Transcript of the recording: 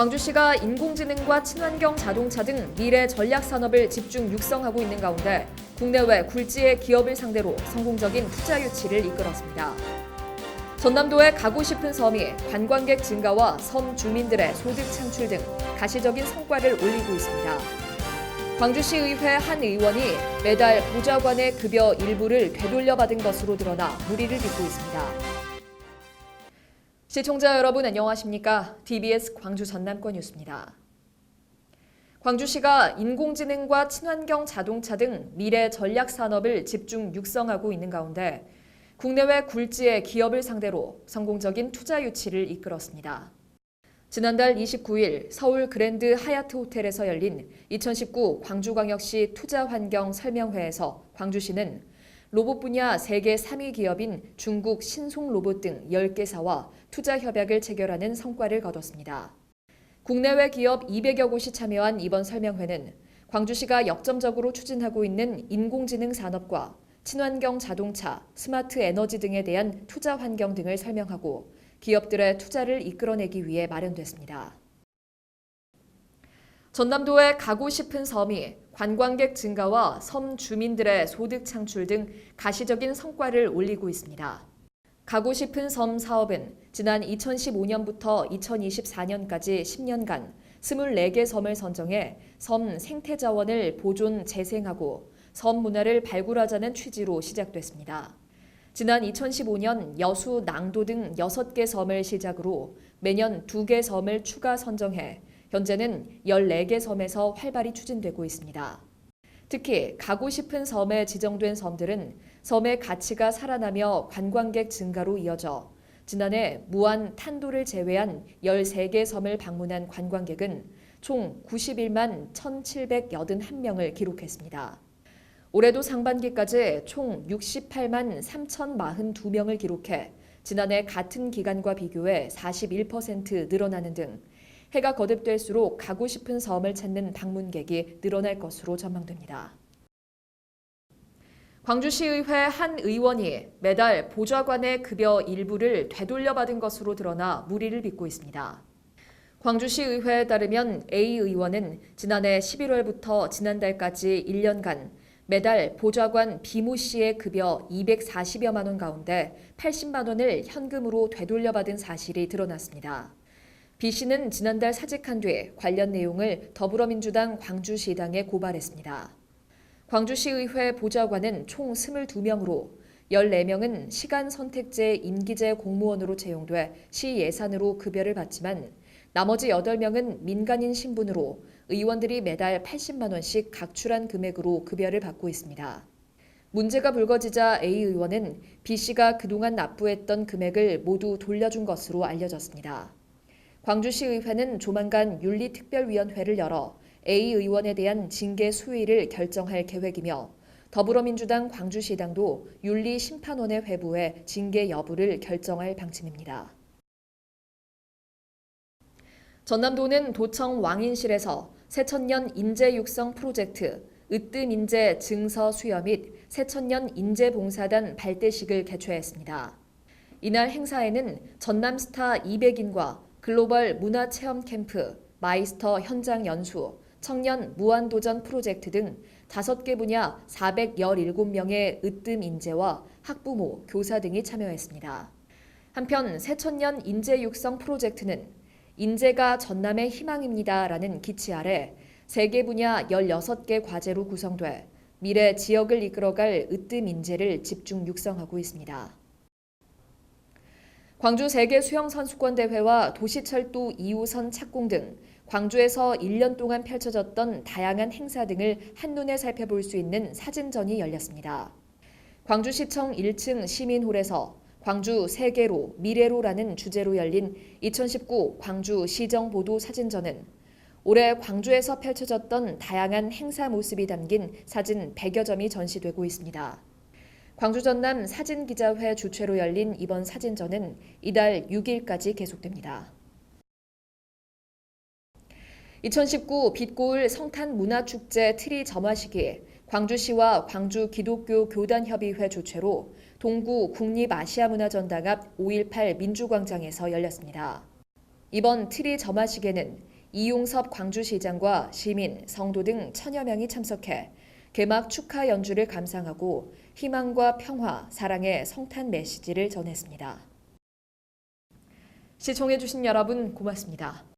광주시가 인공지능과 친환경 자동차 등 미래 전략 산업을 집중 육성하고 있는 가운데 국내외 굴지의 기업을 상대로 성공적인 투자 유치를 이끌었습니다. 전남도의 가고 싶은 섬이 관광객 증가와 섬 주민들의 소득 창출 등 가시적인 성과를 올리고 있습니다. 광주시의회 한 의원이 매달 보좌관의 급여 일부를 되돌려 받은 것으로 드러나 물의를 빚고 있습니다. 시청자 여러분 안녕하십니까? TBS 광주 전남권 뉴스입니다. 광주시가 인공지능과 친환경 자동차 등 미래 전략 산업을 집중 육성하고 있는 가운데 국내외 굴지의 기업을 상대로 성공적인 투자 유치를 이끌었습니다. 지난달 29일 서울 그랜드 하얏트 호텔에서 열린 2019 광주광역시 투자환경 설명회에서 광주시는 로봇 분야 세계 3위 기업인 중국 신송 로봇 등 10개사와 투자 협약을 체결하는 성과를 거뒀습니다. 국내외 기업 200여 곳이 참여한 이번 설명회는 광주시가 역점적으로 추진하고 있는 인공지능 산업과 친환경 자동차, 스마트 에너지 등에 대한 투자 환경 등을 설명하고 기업들의 투자를 이끌어내기 위해 마련됐습니다. 전남도의 가고 싶은 섬이 관광객 증가와 섬 주민들의 소득 창출 등 가시적인 성과를 올리고 있습니다. 가고 싶은 섬 사업은 지난 2015년부터 2024년까지 10년간 24개 섬을 선정해 섬 생태 자원을 보존 재생하고 섬 문화를 발굴하자는 취지로 시작됐습니다. 지난 2015년 여수, 낭도 등 6개 섬을 시작으로 매년 2개 섬을 추가 선정해 현재는 14개 섬에서 활발히 추진되고 있습니다. 특히 가고 싶은 섬에 지정된 섬들은 섬의 가치가 살아나며 관광객 증가로 이어져 지난해 무안 탄도를 제외한 13개 섬을 방문한 관광객은 총 91만 1,781명을 기록했습니다. 올해도 상반기까지 총 68만 3,042명을 기록해 지난해 같은 기간과 비교해 41% 늘어나는 등 해가 거듭될수록 가고 싶은 섬을 찾는 방문객이 늘어날 것으로 전망됩니다. 광주시의회 한 의원이 매달 보좌관의 급여 일부를 되돌려 받은 것으로 드러나 물의를 빚고 있습니다. 광주시의회에 따르면 A 의원은 지난해 11월부터 지난달까지 1년간 매달 보좌관 비모 씨의 급여 240여만 원 가운데 80만 원을 현금으로 되돌려 받은 사실이 드러났습니다. B 씨는 지난달 사직한 뒤 관련 내용을 더불어민주당 광주시당에 고발했습니다. 광주시의회 보좌관은 총 22명으로 14명은 시간 선택제 임기제 공무원으로 채용돼 시 예산으로 급여를 받지만 나머지 8명은 민간인 신분으로 의원들이 매달 80만 원씩 각출한 금액으로 급여를 받고 있습니다. 문제가 불거지자 A 의원은 B 씨가 그동안 납부했던 금액을 모두 돌려준 것으로 알려졌습니다. 광주시의회는 조만간 윤리특별위원회를 열어 A 의원에 대한 징계 수위를 결정할 계획이며 더불어민주당 광주시당도 윤리심판원에 회부해 징계 여부를 결정할 방침입니다. 전남도는 도청 왕인실에서 새천년 인재 육성 프로젝트 으뜸 인재 증서 수여 및 새천년 인재 봉사단 발대식을 개최했습니다. 이날 행사에는 전남스타 200인과 글로벌 문화 체험 캠프, 마이스터 현장 연수, 청년 무한도전 프로젝트 등 5개 분야 417명의 으뜸 인재와 학부모, 교사 등이 참여했습니다. 한편 새천년 인재 육성 프로젝트는 인재가 전남의 희망입니다라는 기치 아래 세계 분야 16개 과제로 구성돼 미래 지역을 이끌어갈 으뜸 인재를 집중 육성하고 있습니다. 광주 세계 수영 선수권 대회와 도시철도 2호선 착공 등 광주에서 1년 동안 펼쳐졌던 다양한 행사 등을 한눈에 살펴볼 수 있는 사진전이 열렸습니다. 광주시청 1층 시민홀에서 광주 세계로 미래로라는 주제로 열린 2019 광주 시정 보도 사진전은 올해 광주에서 펼쳐졌던 다양한 행사 모습이 담긴 사진 100여 점이 전시되고 있습니다. 광주 전남 사진기자회 주최로 열린 이번 사진전은 이달 6일까지 계속됩니다. 2019 빛고울 성탄 문화축제 트리 점화식이 광주시와 광주 기독교 교단협의회 주최로 동구 국립아시아문화전당 앞 5.18 민주광장에서 열렸습니다. 이번 트리 점화식에는 이용섭 광주시장과 시민, 성도 등 천여 명이 참석해 개막 축하 연주를 감상하고 희망과 평화, 사랑의 성탄 메시지를 전했습니다. 시청해주신 여러분 고맙습니다.